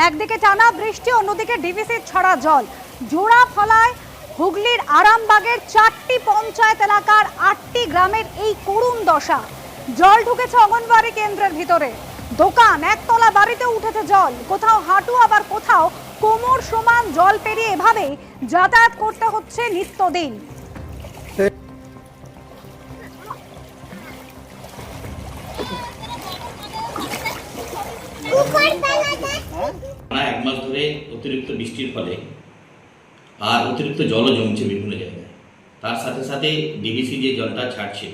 একদিকে টানা বৃষ্টি, অন্যদিকে ডিভিসির ছড়া জল। জোড়া ফলায় হুগলির আরামবাগের চারটি পঞ্চায়েত এলাকার আটটি গ্রামের এই করুণ দশা। জল ঢুকেছে অঙ্গনবাড়ি কেন্দ্রের ভিতরে। দোকান, একতলা বাড়িতে উঠেছে জল। কোথাও হাঁটু, আবার কোথাও কোমর সমান জল পেরিয়ে এভাবেই যাতায়াত করতে হচ্ছে নিত্যদিন। মাস ধরে অতিরিক্ত বৃষ্টির ফলে আর অতিরিক্ত জলও জমছে বিভিন্ন জায়গায়। তার সাথে সাথে ডিবিসি যে জলটা ছাড়ছে,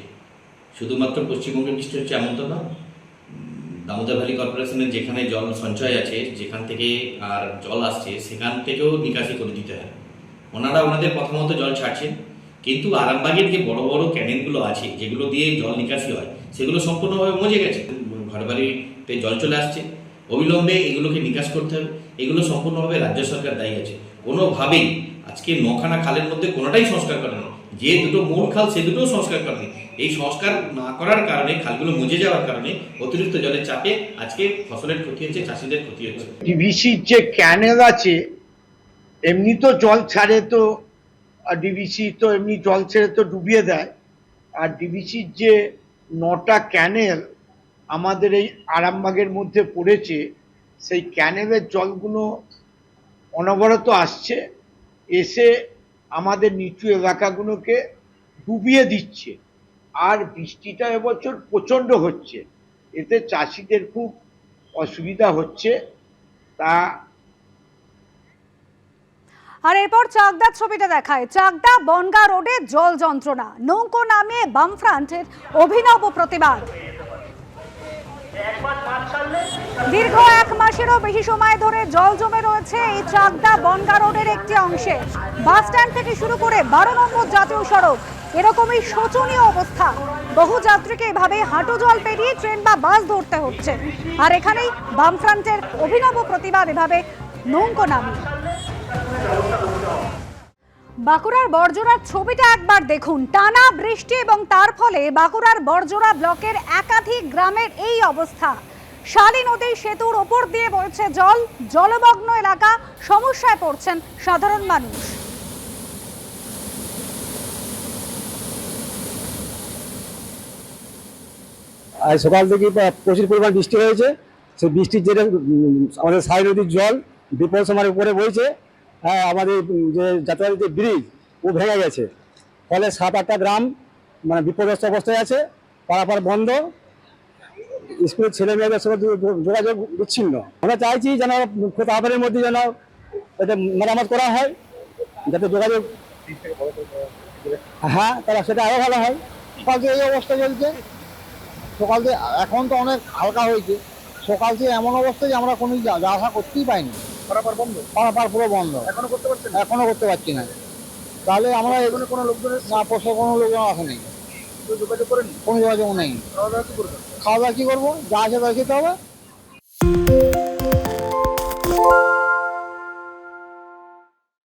শুধুমাত্র পশ্চিমবঙ্গের বৃষ্টি হচ্ছে এমন তো না। দামোদর ভ্যালি কর্পোরেশনের যেখানে জল সঞ্চয় আছে, যেখান থেকে আর জল আসছে, সেখান থেকেও নিকাশি করে দিতে হয়। ওনারা ওনাদের প্রথমত জল ছাড়ছেন, কিন্তু আরামবাগের যে বড় বড় ক্যানেলগুলো আছে, যেগুলো দিয়ে জল নিকাশি হয়, সেগুলো সম্পূর্ণভাবে মজে গেছে। ঘরবাড়িতে জল চলে আসছে। অবিলম্বে এগুলোকে নিকাশ করতে হবে। এগুলো সম্পূর্ণভাবে রাজ্য সরকার দায়ী আছে। কোনোভাবেই আজকে নখানা খালের মধ্যে কোনোটাই সংস্কার করে না। যে দুটো মূল খাল, সে দুটোও সংস্কার করেনি এই সংস্কার না করার কারণে, খালগুলো মুজে যাওয়ার কারণে অতিরিক্ত জলের চাপে আজকে ফসলের ক্ষতি হচ্ছে, চাষিদের ক্ষতি হচ্ছে। ডিভিসির যে ক্যানেল আছে, এমনি তো জল ছাড়ে তো ডিভিসি তো এমনি জল ছেড়ে তো ডুবিয়ে দেয়। আর ডিভিসির যে নটা ক্যানেল আমাদের এই আরামবাগের মধ্যে পড়েছে, সেই ক্যানেলের জলগুলো অনবরত আসছে, এসে আমাদের নিচু এলাকাগুলোকে ডুবিয়ে দিচ্ছে। আর বৃষ্টিটা এবছর প্রচণ্ড হচ্ছে। এতে চাষিদের খুব অসুবিধা হচ্ছে। তা আর এরপর চাকদার ছবিটা দেখায়। চাকদা বনগা রোডে জল যন্ত্রণা। নৌকো নামিয়ে বামফ্রান্টের অভিনব প্রতিবাদ। দীর্ঘ এক মাসেরও বেশি সময় ধরে জল জমে রয়েছে এই চাকদা বনগা রোডের একটি অংশে। বাস স্ট্যান্ড থেকে শুরু করে বারো নম্বর জাতীয় সড়ক, এরকমই শোচনীয় অবস্থা। বহু যাত্রীকে এভাবে হাঁটু জল পেরিয়ে ট্রেন বা বাস ধরতে হচ্ছে। আর এখানেই বামফ্রান্টের অভিনব প্রতিবাদ এভাবে নৌকো নামিয়ে বাঁকুড়ার বর্জরার ছবিটা একবার দেখুন। টানা বৃষ্টি এবং তার ফলে বাঁকুড়ার বর্জরা ব্লকের একাধিক গ্রামের এই অবস্থা। শালী নদীর সেতুর ওপর দিয়ে বইছে জল জলমগ্ন এলাকা সমস্যায় পড়ছেন সাধারণ মানুষ। আজ সকাল থেকে প্রচুর পরিমাণ বৃষ্টি হয়েছে। সেই বৃষ্টির উম, আমাদের সাই নদীর জল বিপদ সময়ের উপরে বইছে। হ্যাঁ আমাদের যে যাতায়াত যে ব্রিজ ও ভেঙে গেছে। ফলে সাত আটটা গ্রাম মানে বিপদগ্রস্ত অবস্থায় আছে, পারাপার বন্ধ। স্কুলের ছেলে মেয়েদের সঙ্গে যোগ- যোগ- যোগাযোগ বিচ্ছিন্ন। আমরা চাইছি যেন খুব তাড়াতাড়ির মধ্যে যেন এটা মেরামত করা হয়, যাতে যোগাযোগ হ্যাঁ তারা সেটা আরও ভালো হয়। সকাল থেকে এই অবস্থা চলছে। সকাল থেকে এখন তো অনেক হালকা হয়েছে। সকাল থেকে এমন অবস্থা যে আমরা কোনো যা আশা করতেই পাইনি। পারাপার বন্ধ? পারাপার পুরো বন্ধ। এখনও করতে পারছেন? এখনও করতে পারছি না। তাহলে আমরা এখানে কোনো লোকজন এসে না পোষা কোনো লোকজন আসেনি কেউ যোগাযোগ করেন? কোনো যোগাযোগ নেই। খাওয়া দাওয়া কি করবেন? খাওয়া দাওয়া কি করব? যা আছে তা খেতে হবে।